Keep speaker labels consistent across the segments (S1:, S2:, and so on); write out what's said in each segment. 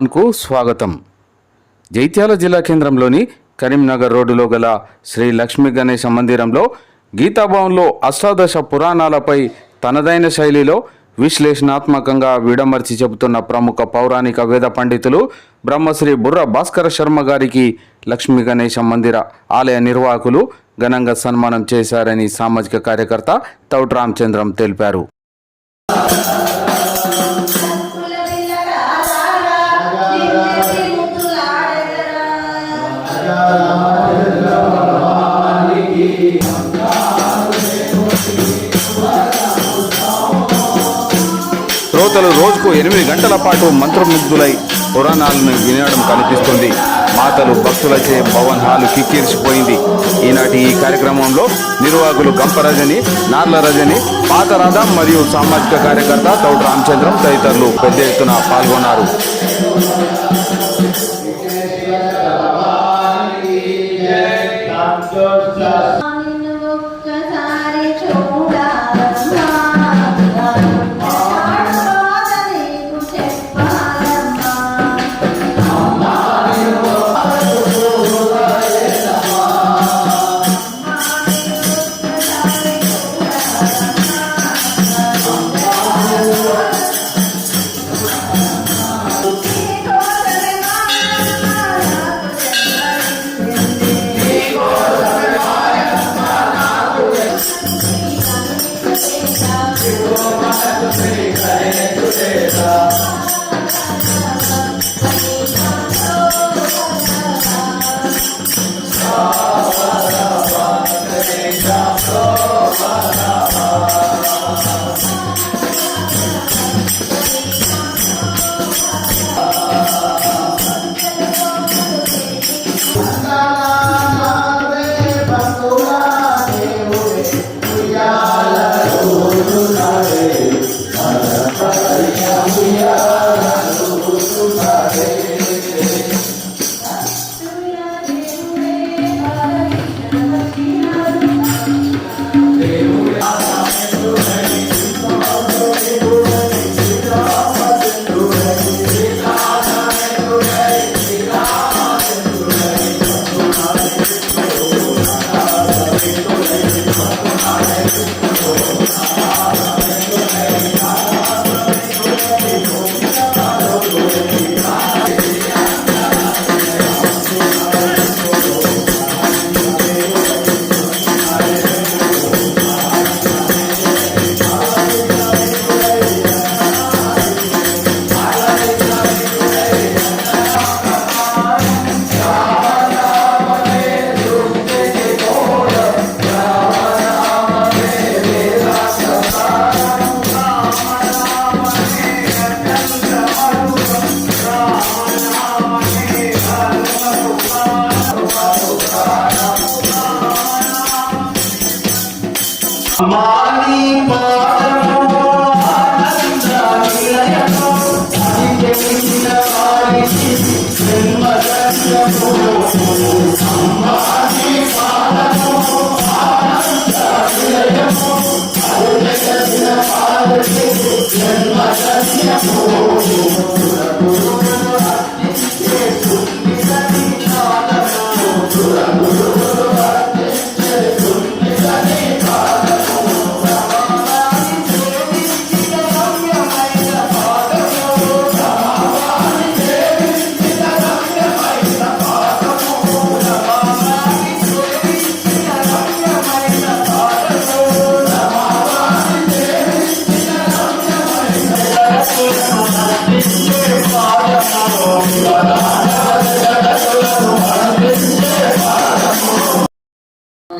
S1: కు స్వాగతం. జైత్యాల జిల్లా కేంద్రంలోని కరీంనగర్ రోడ్డులో గల శ్రీ లక్ష్మీ గణేశ మందిరంలో గీతాభవన్లో అష్టాదశ పురాణాలపై తనదైన శైలిలో విశ్లేషణాత్మకంగా విడమర్చి చెబుతున్న ప్రముఖ పౌరాణిక వేద పండితులు బ్రహ్మశ్రీ బుర్ర భాస్కర శర్మ గారికి లక్ష్మీ గణేశ మందిర ఆలయ నిర్వాహకులు ఘనంగా సన్మానం చేశారని సామాజిక కార్యకర్త తౌట్ రామచంద్రం తెలిపారు. రోజుకు ఎనిమిది గంటల పాటు మంత్రముగ్ధులై పురాణాలను వినడం కనిపిస్తుంది. మాతలు భక్తులచే భవన్ హాలు కిక్కిరిసిపోయింది. ఈనాటి ఈ కార్యక్రమంలో నిర్వాహకులు గంప రజని నార్ల రజని పాతరాధ మరియు సామాజిక కార్యకర్త తౌడు రామచంద్రం తదితరులు పెద్ద ఎత్తున పాల్గొన్నారు.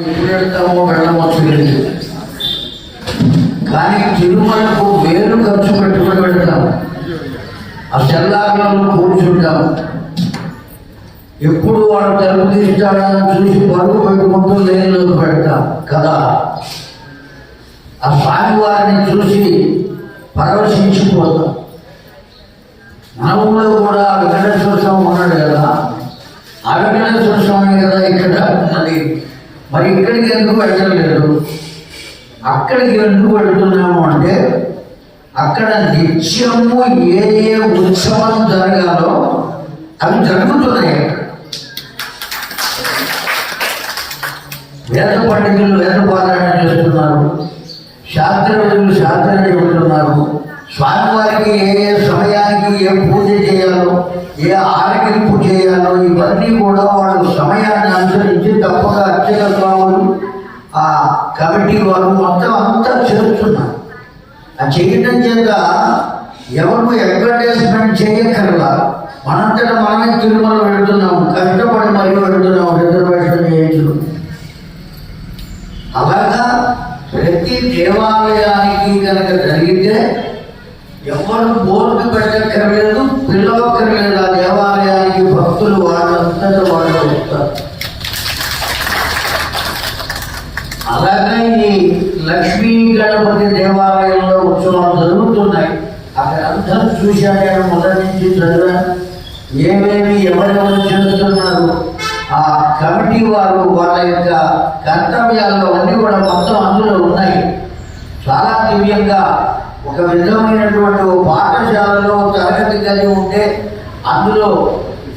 S2: ఎప్పుడు వెళ్తామో వెళ్ళవచ్చు తెలియదు. కానీ తిరుమలకు వేలు ఖర్చు పెట్టుకుని వెళ్తాం. ఆ సెల్లాగంలో కూర్చుంటాం. ఎప్పుడు వాడు తలుపు తీస్తాడని చూసి పరుగు పెట్టుకుంటూ లేనిలోకి పెడతాం కదా? ఆ స్వామివారిని చూసి పరవశించిపోతాం. మన ఊళ్ళో కూడా వెంకటేశ్వర స్వామి ఉన్నాడు కదా? ఆ వెంకటేశ్వర స్వామి కదా ఇక్కడ? ఉన్నది మరి ఇక్కడికి ఎందుకు వెళ్ళలేదు? అక్కడికి ఎందుకు వెళ్తున్నాము అంటే అక్కడ నిత్యము ఏ ఏ ఉత్సవం జరగాలో అవి జరుగుతున్నాయి వేద పండితులు వేద పారాయణ చేస్తున్నారు శాస్త్రవేదులు శాస్త్రం చెబుతున్నారు స్వామివారికి ఏ ఏ సమయానికి ఏ పూజ చేయాలో ఏ ఆరగింపు చేయాలో ఇవన్నీ కూడా వాళ్ళు సమయాన్ని అనుసరించి తప్పక అర్చక స్వాములు ఆ కమిటీ వారు మొత్తం అంతా చేస్తున్నారు. ఆ చేయడం చేత ఎవరు అడ్వర్టైజ్మెంట్ చేయక్కర్లా. మనంతట మనమే తిరుమల వెళుతున్నాం కష్టపడి మరియు వెళుతున్నాం రిజర్వేషన్ చేయించుకుని అలాగా ప్రతి దేవాలయానికి కనుక జరిగితే ఎవరు బోర్డు పెట్టక్కర్లేదు పిలవక్కర్లేదు ఆ దేవాలయానికి భక్తులు వాళ్ళంతటా వాళ్ళు వస్తారు అలాగే ఈ లక్ష్మీ గణపతి దేవాలయంలో ఉత్సవాలు జరుగుతున్నాయి అక్కడ అంతా నేను మొదటి నుంచి చదివా ఏమేమి ఎవరెవరు చేస్తున్నారు? ఆ కమిటీ వారు వాళ్ళ యొక్క కర్తవ్యాల్లో అన్నీ కూడా మొత్తం అందులో ఉన్నాయి. చాలా దివ్యంగా ఒక విధమైనటువంటి పాఠశాలలో తరగతి కలిగి ఉంటే అందులో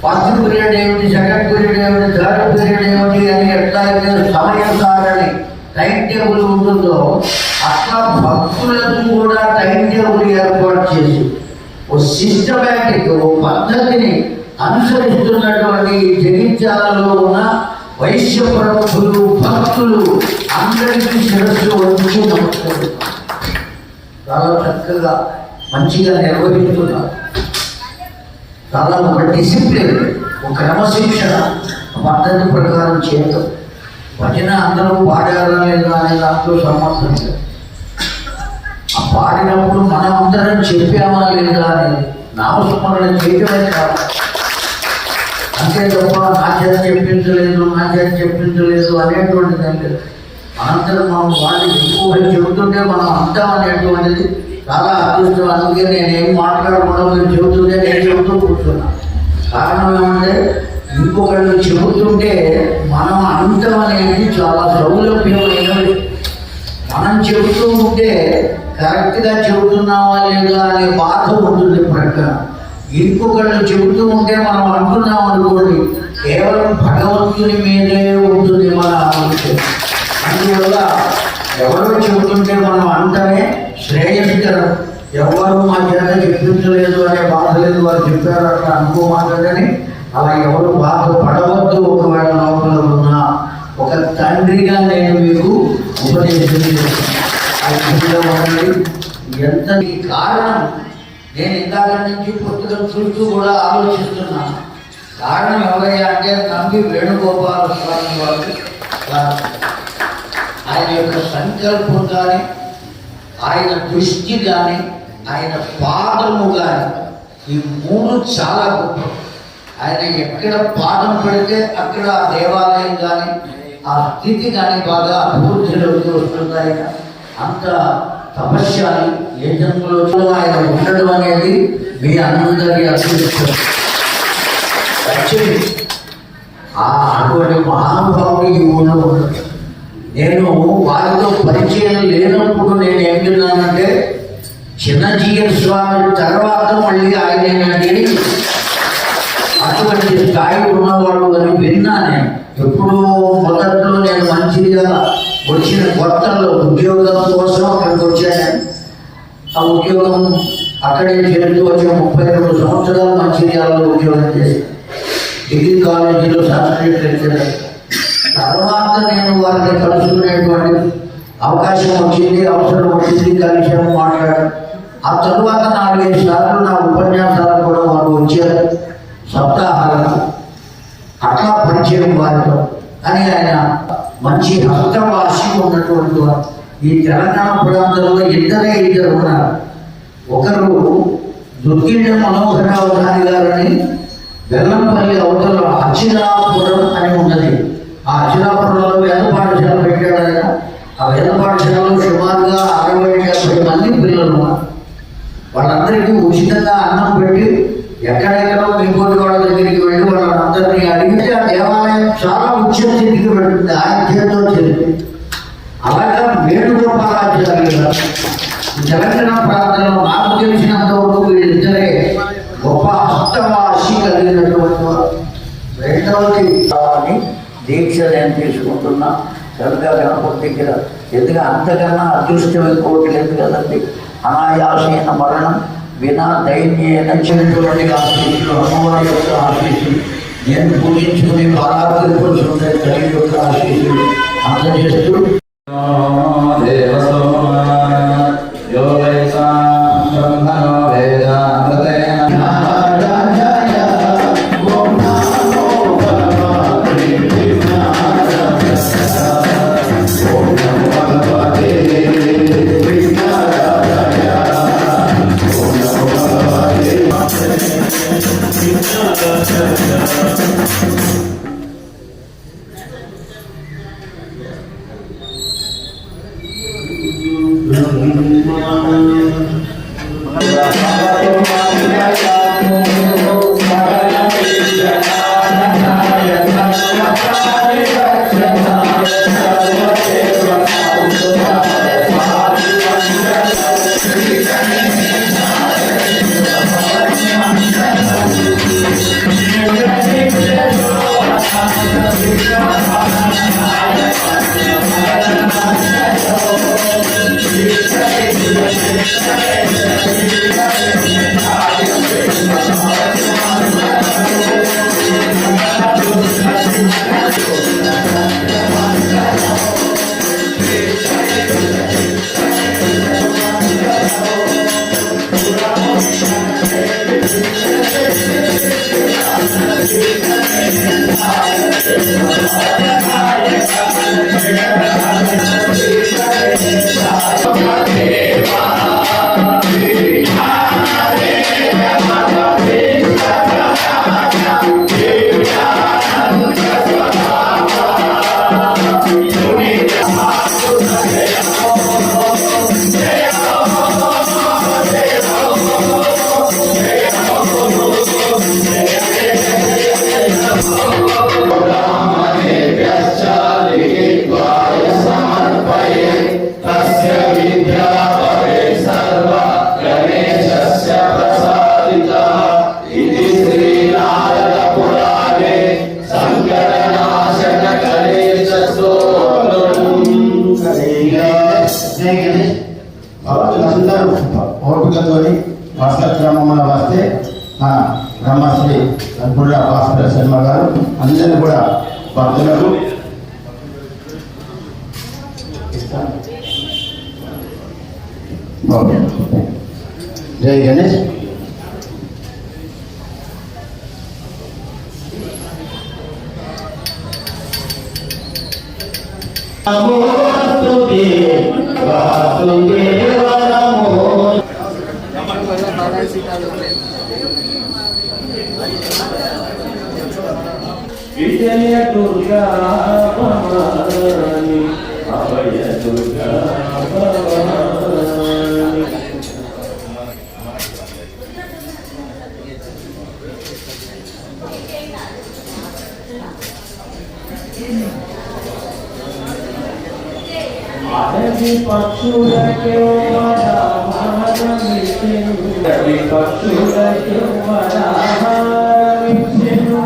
S2: ఫస్ట్ పీరియడ్ ఏమిటి సెకండ్ పీరియడ్ ఏమిటి థర్డ్ పీరియడ్ ఏమిటి అని ఎట్లయితే సమయం సారని టైం టేబుల్ ఉంటుందో అట్లా భక్తులకు కూడా టైం టేబుల్ ఏర్పాటు చేసి ఓ సిస్టమేటిక్ ఓ పద్ధతిని అనుసరిస్తున్నటువంటి జగిత్యాలలో ఉన్న వైశ్య ప్రముఖులు భక్తులు అందరికీ శిరస్సు వచ్చి చాలా చక్కగా మంచిగా నిర్వహిస్తున్నారు. చాలా ఒక డిసిప్లిన్ ఒక క్రమశిక్షణ పద్ధతి ప్రకారం చేయటం భజన అందరూ పాడారా లేదా అనే దాంట్లో సంబంధం లేదు. ఆ పాడినప్పుడు మనం అందరం చెప్పామా లేదా అని నామస్మరణ చేయటమే కాదు. అంతే తప్ప నా చేత చెప్పించలేదు నా చేత చెప్పించలేదు అనేటువంటిది అంటే లేదు. మనందరం మనం వాళ్ళు ఎక్కువ చెబుతుంటే మనం అంటాం అనేటువంటిది చాలా అదృష్టం. అందుకే నేనేం మాట్లాడకుండా మీరు చెబుతుంటే నేను చెబుతూ కూర్చున్నా. కారణం ఏమంటే ఇంకొకళ్ళు చెబుతుంటే మనం అంతం అనేది చాలా సౌలభ్యమైనది. మనం చెబుతూ ఉంటే కరెక్ట్గా చెబుతున్నావా లేదా అనే బాధ ఉంటుంది ప్రక్కన ఇంకొకళ్ళు చెబుతూ ఉంటే మనం అంటున్నాం అనుకోండి కేవలం భగవంతుని మీదే ఉంటుంది మన ఆలోచన. అందువల్ల ఎవరు చెబుతుంటే మనం అంటనే శ్రేయస్కరం ఎవరు మా చేత చెప్పించలేదు అనే బాధ లేదు వారు చెప్పారు అట్లా అనుకోమాటని అలా ఎవరు బాధపడవద్దు ఒకవేళ లోపల ఉన్నా ఒక తండ్రిగా నేను మీకు ఉపదేశం చేస్తాను. ఎంత ఈ కారణం? నేను ఇందాక నుంచి పుస్తకం చూస్తూ కూడా ఆలోచిస్తున్నాను కారణం ఎవరయ్యా అంటే నమ్మి వేణుగోపాల స్వామి వారు. ఆయన యొక్క సంకల్పం కానీ ఆయన దృష్టి కానీ ఆయన పాదము కానీ ఈ మూడు చాలా గొప్ప. ఆయన ఎక్కడ పాదం పెడితే అక్కడ ఆ దేవాలయం కానీ ఆ స్థితి కానీ బాగా అభివృద్ధిలోకి వస్తుంది ఆయన అంత తపస్యాలి. ఏ జన్మలో ఆయన ఉండడం అనేది మీ అందరి అదృష్టం ఆ అటువంటి మహానుభావుడు ఈ ఊళ్ళో ఉండదు నేను వారితో పరిచయం లేనప్పుడు నేను ఏం విన్నానంటే చిన్నజీయర్ స్వామి తర్వాత మళ్ళీ ఆయనేనండి అటువంటి స్థాయి ఉన్నవాడు అని విన్నా నేను. ఎప్పుడూ మొదట్లో నేను మంచిగా వచ్చిన కొత్తలో ఉద్యోగం కోసం అక్కడికి వచ్చాను ఆ ఉద్యోగం అక్కడే చేరుతూ వచ్చిన ముప్పై రెండు సంవత్సరాలు మంచిర్యాలలో ఉద్యోగం చేశాను. డిగ్రీ కాలేజీలో సాంస్క్రిట్ లెక్చరర్ తర్వాత నేను వారిని కలుసుకునేటువంటి అవకాశం వచ్చింది అవసరం వచ్చింది కలిసాము మాట్లాడారు ఆ తరువాత నాలుగైదు సార్లు నా ఉపన్యాసాలు కూడా వారు వచ్చారు. సప్తాహాలకు అట్లా పరిచయం వారితో. అని ఆయన మంచి హస్తవాసి ఉన్నటువంటి వారు. ఈ తెలంగాణ ప్రాంతంలో ఇద్దరే ఇద్దరు ఉన్నారు. ఒకరు దుర్గిళ్ళ మనోహరరావు గారి గారని బెల్లంపల్లి అవతల అచిరాపురం అని ఉన్నది. ఆ అచిరాపురంలో వేద పాఠశాల పెట్టాడు ఆయన. ఆ వేద పాఠశాలలో సుమారుగా అరవై డెబ్బై మంది పిల్లలు ఉన్నారు. వాళ్ళందరికీ ఉచితంగా అన్నం పెట్టి ఎక్కడెక్కడో ఇంకోటి వాళ్ళ దగ్గరికి వెళ్ళి వాళ్ళందరినీ అడిగితే ఆ దేవాలయం చాలా ఉచ్చ స్థితికి పెడుతుంది ఆయన చేతితో చెల్లింది అలాగే వేణుగోపాలాచార్య గారు తెలంగాణ ప్రాంతంలో నాకు తెలిసినంత వరకు వీళ్ళిద్దరే గొప్ప హస్తవాసి కలిగినటువంటి వారు. రెండవది అని దీక్ష నేను తీసుకుంటున్నా. సరిగ్గా గణపతి దగ్గర ఎందుకంటే అంతకన్నా అదృష్టం ఇంకోటి లేదు కదండి. అనాయాసైన మరణం వినా దైన్యైన చెడుటువంటి ఆశీస్సులు అమ్మవారి యొక్క ఆశీస్సులు నేను పూజించుకుని బాలాపురుషుడు తల్లి యొక్క ఆశీస్సులు అందజేస్తూ
S3: Hare Nam Mô మన బ్రహ్మశ్రీ అల్పుళ్ళ భాస్కర శర్మ గారు అందరూ కూడా భక్తులకు జై గణేష్.
S1: విజయ పక్షులకే వరాహారమిచ్చెను. అడవి పక్షులకే వరాహారమిచ్చెను.